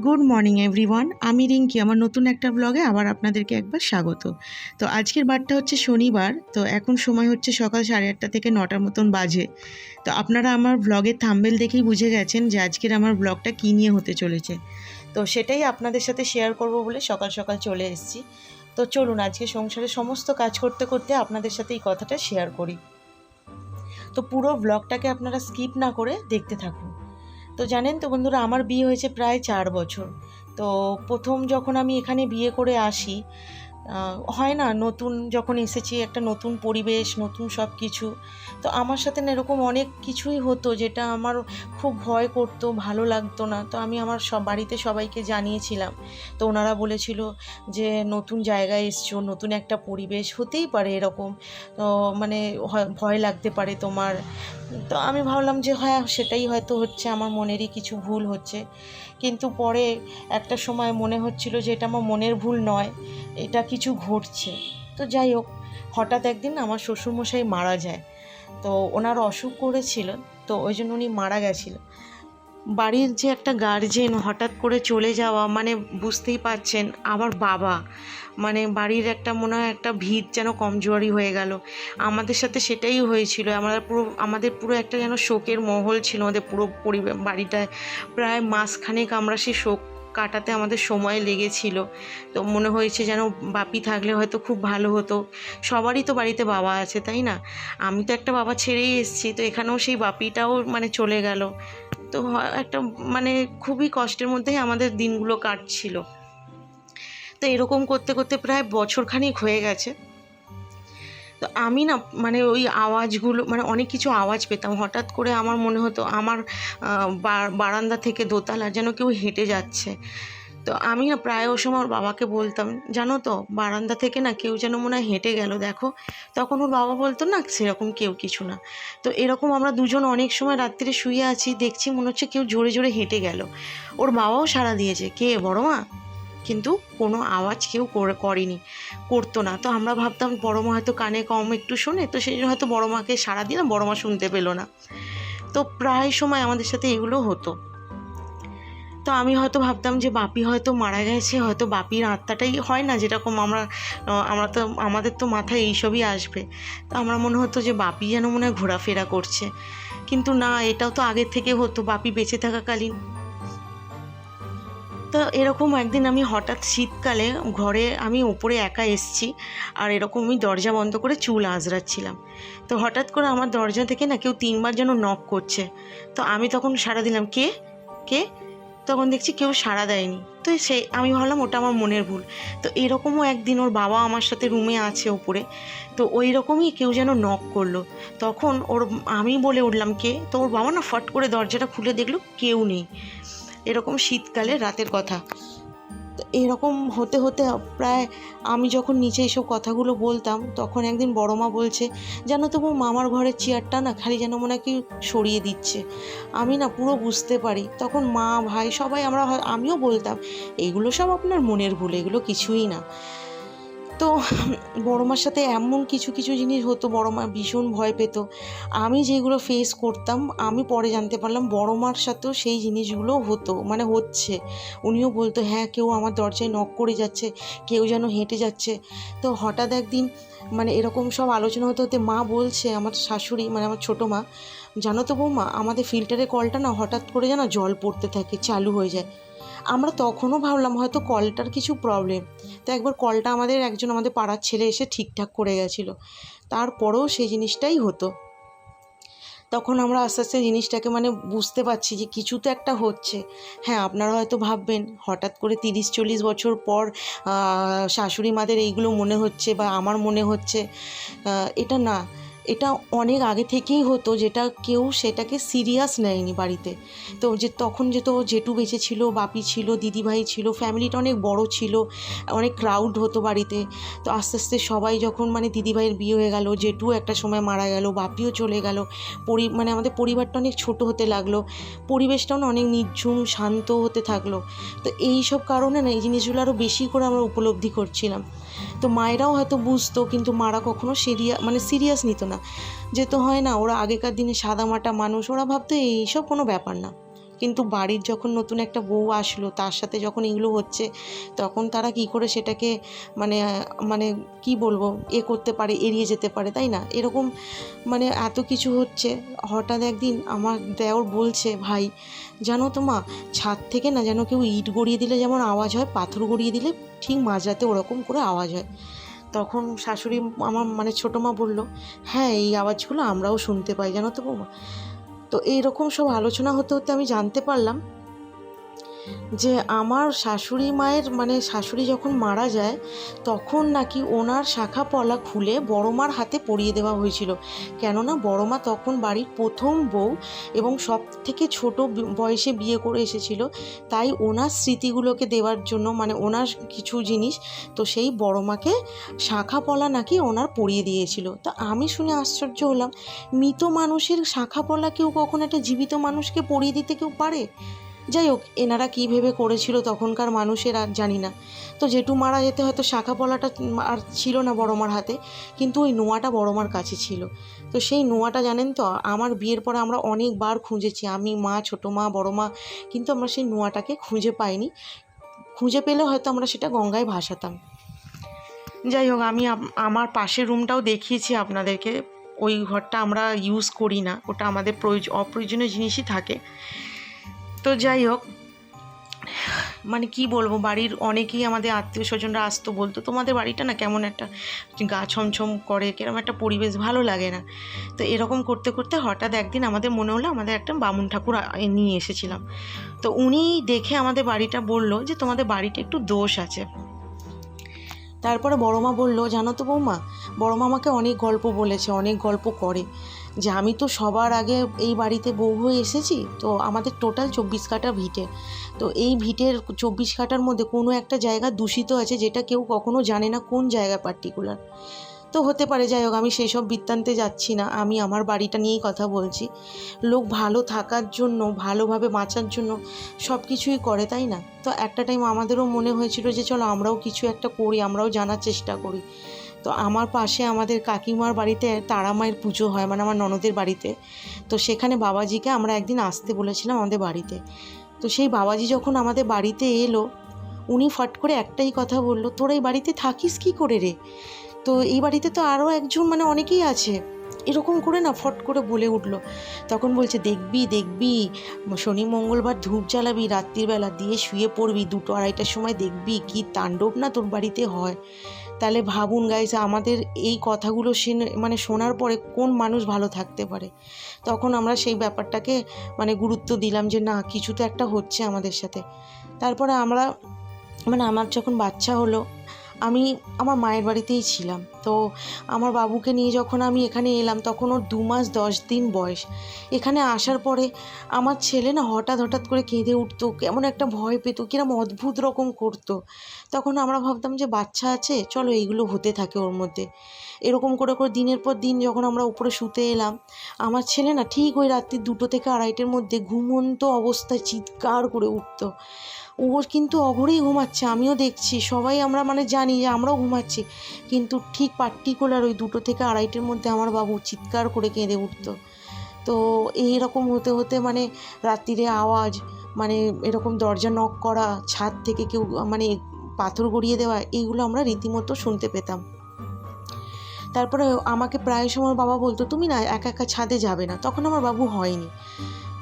Good morning everyone আমি রিঙ্কি, আমার নতুন একটা ব্লগে আবার আপনাদেরকে একবার স্বাগত। তো আজকের বারটা হচ্ছে শনিবার, তো এখন সময় হচ্ছে সকাল সাড়ে আটটা থেকে নটার মতন বাজে। তো আপনারা আমার ব্লগের থাম্বেল দেখেই বুঝে গেছেন যে আজকের আমার ব্লগটা কী নিয়ে হতে চলেছে। তো সেটাই আপনাদের সাথে শেয়ার করব বলে সকাল সকাল চলে এসেছি। তো চলুন, আজকে সংসারের সমস্ত কাজ করতে করতে আপনাদের সাথে এই কথাটা শেয়ার করি। তো পুরো ব্লগটাকে আপনারা স্কিপ না করে দেখতে থাকুন। তো জানেন তো বন্ধুরা, আমার বিয়ে হয়েছে প্রায় চার বছর। তো প্রথম যখন আমি এখানে বিয়ে করে আসি হয় না, নতুন যখন এসেছি, একটা নতুন পরিবেশ, নতুন সব কিছু তো আমার সাথে না এরকম অনেক কিছুই হতো যেটা আমার খুব ভয় করতো, ভালো লাগতো না। তো আমি আমার সব বাড়িতে সবাইকে জানিয়েছিলাম। তো ওনারা বলেছিল যে, নতুন জায়গায় এসছো, নতুন একটা পরিবেশ, হতেই পারে এরকম। তো মানে ভয় লাগতে পারে তোমার। তো আমি ভাবলাম যে হ্যাঁ সেটাই হয়তো হচ্ছে, আমার মনেরই কিছু ভুল হচ্ছে। কিন্তু পরে একটা সময় মনে হচ্ছিল যে এটা আমার মনের ভুল নয়, এটা কিছু ঘটছে। তো যাই হোক, হঠাৎ একদিন আমার শ্বশুরমশাই মারা যায়। তো ওনার অসুখ করেছিল, তো ওই জন্য উনি মারা গেছিল বাড়ির যে একটা গার্জেন হঠাৎ করে চলে যাওয়া মানে বুঝতেই পারছেন আবার বাবা। মানে বাড়ির একটা মনে হয় একটা ভিত যেন কমজোরি হয়ে গেল। আমাদের সাথে সেটাই হয়েছিল। আমরা পুরো, আমাদের পুরো একটা যেন শোকের মহল ছিল আমাদের পুরো পরিবার বাড়িটায়। প্রায় মাসখানেক আমরা সেই শোক কাটাতে আমাদের সময় লেগেছিল। তো মনে হয়েছে যেন বাপি থাকলে হয়তো খুব ভালো হতো। সবারই তো বাড়িতে বাবা আছে, তাই না? আমি তো একটা বাবা ছেড়েই এসেছি, তো এখানেও সেই বাপিটাও মানে চলে গেল। তো একটা মানে খুবই কষ্টের মধ্যেই আমাদের দিনগুলো কাটছিল। তো এরকম করতে করতে প্রায় বছরখানিক হয়ে গেছে। তো আমি না মানে ওই আওয়াজগুলো মানে অনেক কিছু আওয়াজ পেতাম। হঠাৎ করে আমার মনে হতো আমার বারান্দা থেকে দোতলা যেন কেউ হেঁটে যাচ্ছে। তো আমি না প্রায় ও সময় ওর বাবাকে বলতাম, জানো তো, বারান্দা থেকে না কেউ যেন মনে হয় হেঁটে গেল, দেখো। তখন ওর বাবা বলতো, না, সেরকম কেউ কিছু না। তো এরকম আমরা দুজন অনেক সময় রাত্রিরে শুয়ে আছি, দেখছি মনে হচ্ছে কেউ জোরে জোরে হেঁটে গেল। ওর বাবাও সাড়া দিয়েছে, কে বড় মা? কিন্তু কোনো আওয়াজ কেউ করে, করেনি, করতো না। তো আমরা ভাবতাম, বড় মা হয়তো কানে কম একটু শোনে। তো সেই জন্য হয়তো বড় মাকে সাড়া দিলাম, বড় মা শুনতে পেল না। তো প্রায় সময় আমাদের সাথে এগুলো হতো। তো আমি হয়তো ভাবতাম যে বাপি হয়তো মারা গেছে, হয়তো বাপির আত্মাটাই হয় না যেরকম আমরা আমরা তো, আমাদের তো মাথায় এইসবই আসবে। তো আমরা মনে হতো যে বাপি যেন মনে হয় ঘোরাফেরা করছে। কিন্তু না, এটাও তো আগের থেকে হতো, বাপি বেঁচে থাকাকালীন। তো এরকম একদিন আমি হঠাৎ শীতকালে ঘরে আমি ওপরে একা এসছি, আর এরকম আমি দরজা বন্ধ করে চুল আঁচড়াচ্ছিলাম। তো হঠাৎ করে আমার দরজা থেকে না কেউ তিনবার যেন নক করছে। তো আমি তখন সাড়া দিলাম, কে? কে? তখন দেখছি কেউ সাড়া দেয়নি। তো সে আমি ভাবলাম ওটা আমার মনের ভুল। তো এরকমও একদিন ওর বাবা আমার সাথে রুমে আছে ওপরে। তো ওই রকমই কেউ যেন নক করল। তখন ওর, আমি বলে উঠলাম, কে? তো ওর বাবা না ফট করে দরজাটা খুলে দেখল, কেউ নেই। এরকম শীতকালে রাতের কথা। এরকম হতে হতে প্রায় আমি যখন নিচে এইসব কথাগুলো বলতাম, তখন একদিন বড় মা বলছে যেন তো বউ, মামার ঘরের চেয়ারটা না খালি যেন মনে কি সরিয়ে দিচ্ছে। আমি না পুরো বুঝতে পারি। তখন মা, ভাই সবাই আমরা আমিও বলতাম, এইগুলো সব আপনার মনের ভুল, এগুলো কিছুই না। তো বড় মার সাথে এমন কিছু কিছু জিনিস হতো বড় মা ভীষণ ভয় পেত। আমি যেগুলো ফেস করতাম, আমি পরে জানতে পারলাম বড় মার সাথেও সেই জিনিসগুলো হতো মানে হচ্ছে। উনিও বলতো হ্যাঁ কেউ আমার দরজায় নক করে যাচ্ছে, কেউ যেন হেঁটে যাচ্ছে। তো হঠাৎ একদিন মানে এরকম সব আলোচনা হতে হতে মা বলছে, আমার শাশুড়ি মানে আমার ছোটো মা, জানো তো বৌমা, আমাদের ফিল্টারের কলটা না হঠাৎ করে যেন জল পড়তে থাকে, চালু হয়ে যায়। আমরা তখনও ভাবলাম হয়তো কলটার কিছু প্রবলেম তো একবার কলটা আমাদের একজন আমাদের পাড়ার ছেলে এসে ঠিকঠাক করে গেছিল। তারপরেও সেই জিনিসটাই হতো। তখন আমরা আস্তে আস্তে জিনিসটাকে মানে বুঝতে পারছি যে কিছু তো একটা হচ্ছে। হ্যাঁ আপনারা হয়তো ভাববেন, হঠাৎ করে তিরিশ, চল্লিশ বছর পর শাশুড়ি মাদের এইগুলো মনে হচ্ছে বা আমার মনে হচ্ছে। এটা না। এটা অনেক আগে থেকেই হতো যেটা কেউ সেটাকে সিরিয়াস নেয়নি বাড়িতে। তো যে তখন যে তো জেঠু বেঁচে ছিল, বাপি ছিল, দিদিভাই ছিল ফ্যামিলিটা অনেক বড় ছিল, অনেক ক্রাউড হতো বাড়িতে। তো আস্তে আস্তে সবাই যখন মানে দিদিভাইয়ের বিয়ে হয়ে গেল, জেঠু একটা সময় মারা গেল, বাপিও চলে গেল, পরি মানে আমাদের পরিবারটা অনেক ছোট হতে লাগল, পরিবেশটাও না অনেক নির্ঝুম, শান্ত হতে থাকল। তো এই সব কারণে না এই জিনিসগুলো আরও বেশি করে আমরা উপলব্ধি করছিলাম। তো মায়েরাও হয়তো বুঝতো, কিন্তু মারা কখনো সিরিয়া মানে সিরিয়াস নিত না। যেহেতু হয় না, ওরা আগেকার দিনে সাদামাটা মানুষ, ওরা ভাবতো এইসব কোনো ব্যাপার না। কিন্তু বাড়ির যখন নতুন একটা বউ আসলো, তার সাথে যখন এগুলো হচ্ছে, তখন তারা কি করে সেটাকে মানে মানে কি বলব, এ করতে পারে, এড়িয়ে যেতে পারে, তাই না? এরকম মানে এত কিছু হচ্ছে। হঠাৎ একদিন আমার দেওর বলছে, ভাই, জানো তো মা, ছাদ থেকে না যেন কেউ ইট গড়িয়ে দিলে যেমন আওয়াজ হয়, পাথর গড়িয়ে দিলে ঠিক মাঝরাতে ওরকম করে আওয়াজ হয়। তখন শাশুড়ি আমার মানে ছোটো মা বলল হ্যাঁ এই আওয়াজগুলো আমরাও শুনতে পাই, জানো তো বৌমা। তো এইরকম সব আলোচনা হতে হতে আমি জানতে পারলাম। যে আমার শাশুড়ি মায়ের মানে শাশুড়ি যখন মারা যায়, তখন নাকি ওনার শাখা পলা খুলে বড়মার হাতে পরিয়ে দেওয়া হয়েছিল। কেননা বড়মা তখন বাড়ির প্রথম বউ এবং সব থেকে ছোট বয়সে বিয়ে করে এসেছিল। তাই ওনার স্মৃতিগুলোকে দেওয়ার জন্য মানে ওনার কিছু জিনিস, তো সেই বড়মাকে শাখা পলা নাকি ওনার পরিয়ে দিয়েছিল। তা আমি শুনে আশ্চর্য হলাম, মৃত মানুষের শাখা পলা কেউ কখন একটা জীবিত মানুষকে পরিয়ে দিতে কেউ পারে? যাই হোক, এনারা কী ভেবে করেছিল তখনকার মানুষের আর জানি না। তো জেঠু মারা যেতে হয়তো শাখা পলাটা আর ছিল না বড় মার হাতে, কিন্তু ওই নোয়াটা বড় মার কাছে ছিল। তো সেই নোয়াটা জানেন তো, আমার বিয়ের পরে আমরা অনেকবার খুঁজেছি, আমি, মা, ছোটো মা, বড় মা, কিন্তু আমরা সেই নোয়াটাকে খুঁজে পাইনি। খুঁজে পেলে হয়তো আমরা সেটা গঙ্গায় ভাসাতাম। যাই হোক, আমি আমার পাশের রুমটাও দেখিয়েছি আপনাদেরকে। ওই ঘরটা আমরা ইউজ করি না, ওটা আমাদের প্রয়োজ, অপ্রয়োজনীয় জিনিসই থাকে। তো যাই হোক মানে কি বলব, বাড়ির অনেকেই আমাদের আত্মীয় স্বজনরা আসতো বলতো, তোমাদের বাড়িটা না কেমন একটা গা ছমছম করে কীরকম একটা পরিবেশ, ভালো লাগে না। তো এরকম করতে করতে হঠাৎ একদিন আমাদের মনে হলো, আমাদের একটা বামুন ঠাকুর নিয়ে এসেছিলাম। তো উনি দেখে আমাদের বাড়িটা বলল যে, তোমাদের বাড়িটা একটু দোষ আছে। তারপরে বড় মা বলল, জানো তো বৌমা বড় মা আমাকে অনেক গল্প বলেছে, অনেক গল্প করে। যে আমি তো সবার আগে এই বাড়িতে বউ হয়ে এসেছি, তো আমাদের টোটাল চব্বিশ কাটা ভিটে। তো এই ভিটের চব্বিশ কাটার মধ্যে কোনো একটা জায়গা দূষিত আছে যেটা কেউ কখনো জানে না কোন জায়গা পার্টিকুলার তো হতে পারে, যাই হোক, আমি সেই সব বৃত্তান্তে যাচ্ছি না, আমি আমার বাড়িটা নিয়েই কথা বলছি। লোক ভালো থাকার জন্য, ভালোভাবে বাঁচার জন্য সব কিছুই করে, তাই না? তো একটা টাইম আমাদেরও মনে হয়েছিল যে, চলো আমরাও কিছু একটা করি, আমরাও জানার চেষ্টা করি। তো আমার পাশে আমাদের কাকিমার বাড়িতে তারা মায়ের পুজো হয় মানে আমার ননদের বাড়িতে। তো সেখানে বাবাজিকে আমরা একদিন আসতে বলেছিলাম আমাদের বাড়িতে। তো সেই বাবাজি যখন আমাদের বাড়িতে এলো, উনি ফট করে একটাই কথা বলল, তোরা এই বাড়িতে থাকিস কি করে রে? তো এই বাড়িতে তো আরও একজন মানে অনেকেই আছে। এরকম করে না ফট করে বলে উঠল। তখন বলছে, দেখবি দেখবি, শনি, মঙ্গলবার ধূপ জ্বালাবি রাত্রিবেলা দিয়ে শুয়ে পড়বি, দুটো আড়াইটার সময় দেখবি কি তাণ্ডব না তোর বাড়িতে হয়? তাহলে ভাবুন গাইস আমাদের এই কথাগুলো শুনে মানে শোনার পরে কোন মানুষ ভালো থাকতে পারে? তখন আমরা সেই ব্যাপারটাকে মানে গুরুত্ব দিলাম যে না, কিছু তো একটা হচ্ছে আমাদের সাথে। তারপরে আমরা মানে আমার যখন বাচ্চা হলো আমি আমার মায়ের বাড়িতেই ছিলাম। তো আমার বাবুকে নিয়ে যখন আমি এখানে এলাম, তখন ওর দু মাস দশ দিন বয়স। এখানে আসার পরে আমার ছেলে না হঠাৎ হঠাৎ করে কেঁদে উঠতো, কেমন একটা ভয় পেত, কিরম অদ্ভুত রকম করতো। তখন আমরা ভাবতাম যে, বাচ্চা আছে, চলো এইগুলো হতে থাকে ওর মধ্যে। এরকম করে করে দিনের পর দিন যখন আমরা উপরে শুতে এলাম, আমার ছেলে না ঠিক ওই রাত্রি দুটো থেকে আড়াইটের মধ্যে ঘুমন্ত অবস্থায় চিৎকার করে উঠতো। ওর কিন্তু অঘরেই ঘুমাচ্ছে, আমিও দেখছি, সবাই আমরা মানে জানি যে আমরাও ঘুমাচ্ছি। কিন্তু ঠিক পার্টিকুলার ওই দুটো থেকে আড়াইটের মধ্যে আমার বাবু চিৎকার করে কেঁদে উঠতো। তো এইরকম হতে হতে মানে রাত্রিরে আওয়াজ মানে এরকম দরজা নক করা, ছাদ থেকে কেউ মানে পাথর গড়িয়ে দেওয়া, এইগুলো আমরা রীতিমতো শুনতে পেতাম। তারপরে আমাকে প্রায় সময় বাবা বলতো, তুমি না একা একা ছাদে যাবে না। তখন আমার বাবু হয়নি।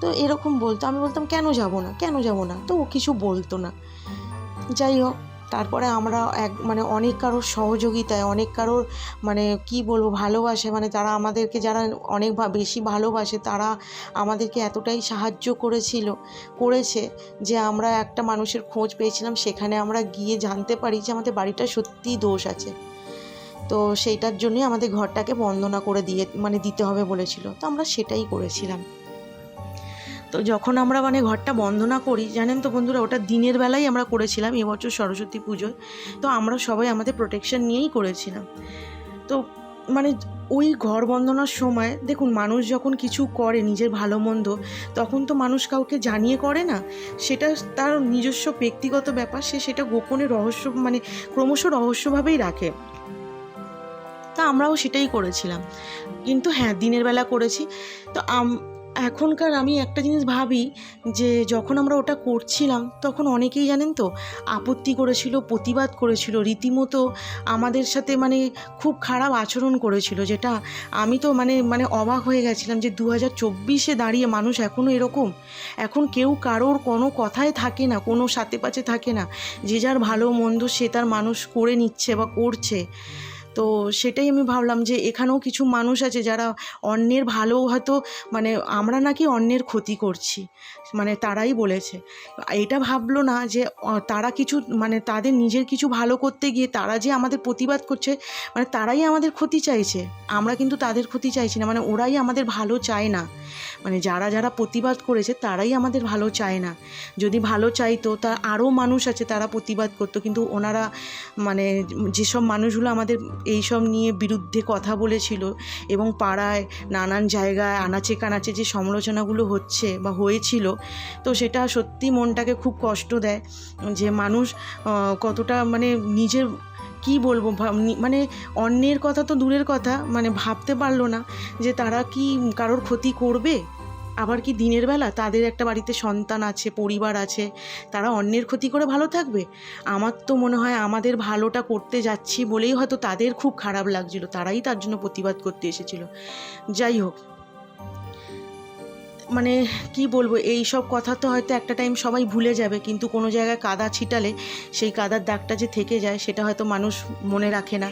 তো এরকম বলতো। আমি বলতাম, কেন যাব না? কেন যাব না? তো ও কিছু বলতো না। যাই হোক, তারপরে আমরা এক মানে অনেক কারোর সহযোগিতায়, অনেক কারোর মানে কি বলব, ভালোবাসে। মানে তারা আমাদেরকে, যারা অনেক বেশি ভালোবাসে, তারা আমাদেরকে এতটাই সাহায্য করেছিল, করেছে যে আমরা একটা মানুষের খোঁজ পেয়েছিলাম। সেখানে আমরা গিয়ে জানতে পারি যে আমাদের বাড়িটা সত্যিই দোষ আছে। তো সেইটার জন্যই আমাদের ঘরটাকে বন্দনা করে দিয়ে মানে দিতে হবে বলেছিল। তো আমরা সেটাই করেছিলাম। তো যখন আমরা মানে ঘরটা বন্দনা করি, জানেন তো বন্ধুরা, ওটা দিনের বেলায় আমরা করেছিলাম এবছর সরস্বতী পুজোয়। তো আমরা সবাই আমাদের প্রোটেকশন নিয়েই করেছিলাম। তো মানে ওই ঘর বন্দনার সময়, দেখুন, মানুষ যখন কিছু করে নিজের ভালো মন্দ, তখন তো মানুষ কাউকে জানিয়ে করে না। সেটা তার নিজস্ব ব্যক্তিগত ব্যাপার, সে সেটা গোপনে রহস্য মানে ক্রমশ রহস্যভাবেই রাখে। তা আমরাও সেটাই করেছিলাম। কিন্তু হ্যাঁ দিনের বেলা করেছি। তো এখনকার আমি একটা জিনিস ভাবি যে যখন আমরা ওটা করছিলাম, তখন অনেকেই জানেন তো, আপত্তি করেছিল, প্রতিবাদ করেছিল, রীতিমতো আমাদের সাথে মানে খুব খারাপ আচরণ করেছিল, যেটা আমি তো মানে মানে অবাক হয়ে গেছিলাম যে দু হাজার চব্বিশে দাঁড়িয়ে মানুষ এখনও এরকম। এখন কেউ কারোর কোনো কথায় থাকে না, কোনো সাথে পাচে থাকে না। যে যার ভালো মন্দ সে তার মানুষ করে নিচ্ছে বা করছে। তো সেটাই আমি ভাবলাম যে এখানেও কিছু মানুষ আছে যারা অন্যের ভালো হয়তো মানে আমরা নাকি অন্যের ক্ষতি করছি। মানে তারাই বলেছে। এটা ভাবলো না যে তারা কিছু মানে তাদের নিজের কিছু ভালো করতে গিয়ে তারা যে আমাদের প্রতিবাদ করছে মানে তারাই আমাদের ক্ষতি চাইছে। আমরা কিন্তু তাদের ক্ষতি চাইছি না মানে ওরাই আমাদের ভালো চায় না। মানে যারা যারা প্রতিবাদ করেছে, তারাই আমাদের ভালো চায় না। যদি ভালো চাইতো, তা আরও মানুষ আছে, তারা প্রতিবাদ করতো, কিন্তু ওনারা মানে যেসব মানুষগুলো আমাদের এইসব নিয়ে বিরুদ্ধে কথা বলেছিল এবং পাড়ায় নানান জায়গায় আনাচে কানাচে যে সমালোচনাগুলো হচ্ছে বা হয়েছিল তো সেটা সত্যি মনটাকে খুব কষ্ট দেয় যে মানুষ কতটা মানে নিজের, কি বলব মানে অন্যের কথা তো দূরের কথা মানে ভাবতে পারল না যে তারা কি কারোর ক্ষতি করবে? আবার কি দিনের বেলা তাদের একটা বাড়িতে সন্তান আছে, পরিবার আছে, তারা অন্যের ক্ষতি করে ভালো থাকবে? আমার তো মনে হয় আমাদের ভালোটা করতে যাচ্ছি বলেই হয়তো তাদের খুব খারাপ লাগছিল, তারাই তার জন্য প্রতিবাদ করতে এসেছিল। যাই হোক মানে কি বলব, এই সব কথা তো হয়তো একটা টাইম সবাই ভুলে যাবে, কিন্তু কোনো জায়গায় কাদা ছিটালে সেই কাদার দাগটা যে থেকে যায় সেটা হয়তো মানুষ মনে রাখে না।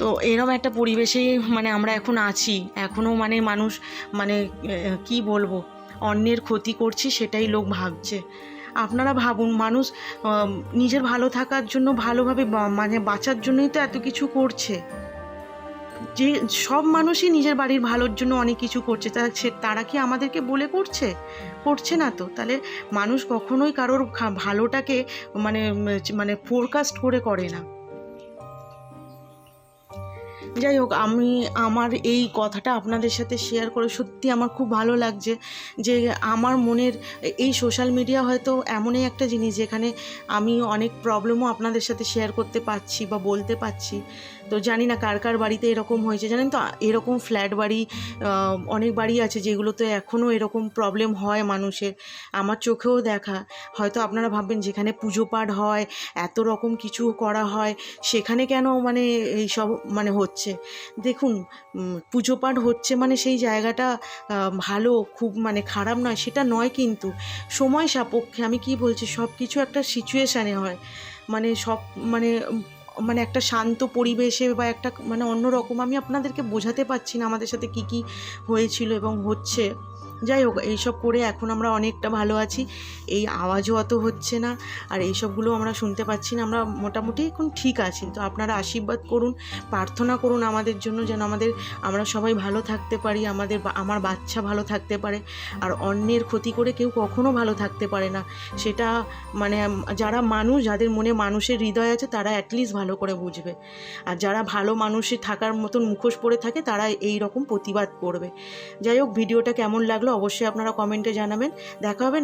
তো এরম একটা পরিবেশেই মানে আমরা এখন আছি এখনও মানে মানুষ মানে কি বলব, অন্যের ক্ষতি করছি সেটাই লোক ভাবছে। আপনারা ভাবুন, মানুষ নিজের ভালো থাকার জন্য ভালোভাবে মানে বাঁচার জন্যই তো এত কিছু করছে। যে সব মানুষই নিজের বাড়ির ভালোর জন্য অনেক কিছু করছে, তা সে- তারা কি আমাদেরকে বলে করছে? করছে না তো। তাহলে মানুষ কখনোই কারোর ভালোটাকে মানে মানে ফোরকাস্ট করে করে না। যাই হোক, আমি, আমার এই কথাটা আপনাদের সাথে শেয়ার করে সত্যি আমার খুব ভালো লাগছে যে, আমার মনের এই সোশ্যাল মিডিয়া হয়তো এমনই একটা জিনিস যেখানে আমি অনেক প্রবলেমও আপনাদের সাথে শেয়ার করতে পারছি বা বলতে পারছি। তো জানি না কার কার বাড়িতে এরকম হয়েছে। জানেন তো, এরকম ফ্ল্যাট বাড়ি অনেক বাড়ি আছে যেগুলোতে এখনও এরকম প্রবলেম হয় মানুষের। আমার চোখেও দেখা। হয়তো আপনারা ভাববেন, যেখানে পুজো পাঠ হয়, এত রকম কিছু করা হয়, সেখানে কেন মানে এই সব মানে হচ্ছে? দেখুন পুজো পাঠ হচ্ছে মানে সেই জায়গাটা ভালো, খুব মানে খারাপ নয়, সেটা নয় কিন্তু সময় সাপেক্ষে। আমি কি বলছি সব কিছু একটা সিচুয়েশানে হয়। মানে সব মানে মানে একটা শান্ত পরিবেশে বা একটা মানে অন্যরকম আমি আপনাদেরকে বোঝাতে পারছি না আমাদের সাথে কি কি হয়েছিল এবং হচ্ছে। যাই হোক, এইসব করে এখন আমরা অনেকটা ভালো আছি। এই আওয়াজও অত হচ্ছে না, আর এইসবগুলো আমরা শুনতে পাচ্ছি না। আমরা মোটামুটি এখন ঠিক আছি। তো আপনারা আশীর্বাদ করুন, প্রার্থনা করুন আমাদের জন্য যেন আমাদের, আমরা সবাই ভালো থাকতে পারি, আমাদের আমার বাচ্চা ভালো থাকতে পারে। আর অন্যের ক্ষতি করে কেউ কখনো ভালো থাকতে পারে না। সেটা মানে যারা মানুষ, যাদের মনে মানুষের হৃদয় আছে, তারা অ্যাটলিস্ট ভালো করে বুঝবে। আর যারা ভালো মানুষের থাকার মতন মুখোশ পরে থাকে, তারা এই রকম প্রতিবাদ করবে। যাই হোক, ভিডিওটা কেমন লাগল অবশ্যই আপনারা কমেন্টে জানাবেন। দেখা হবে